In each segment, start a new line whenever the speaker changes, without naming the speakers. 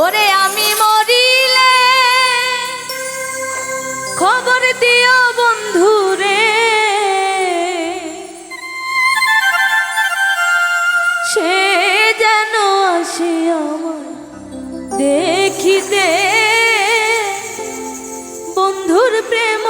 ওরে আমি মরিলে খবর দিও বন্ধুরে। সে যেন আসি আমার দেখিতে বন্ধুর প্রেম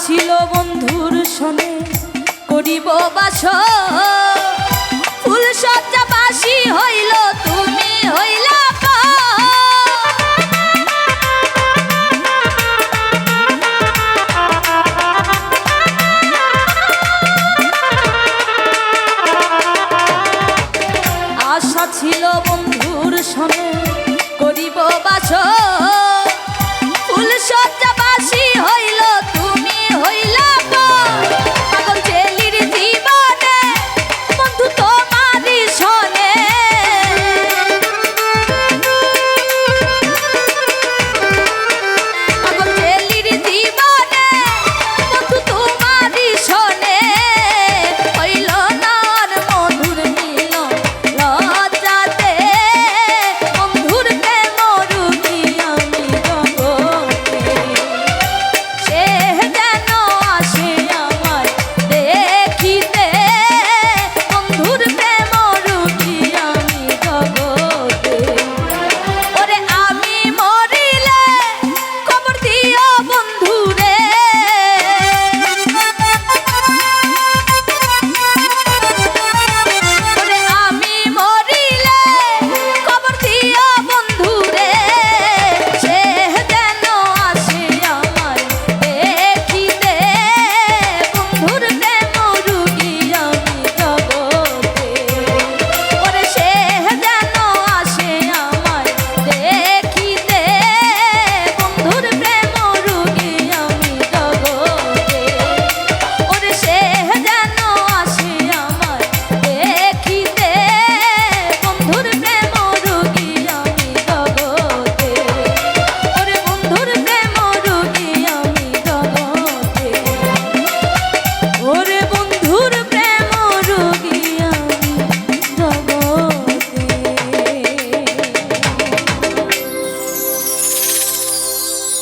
ছিল বন্ধুর সনে করিব বাস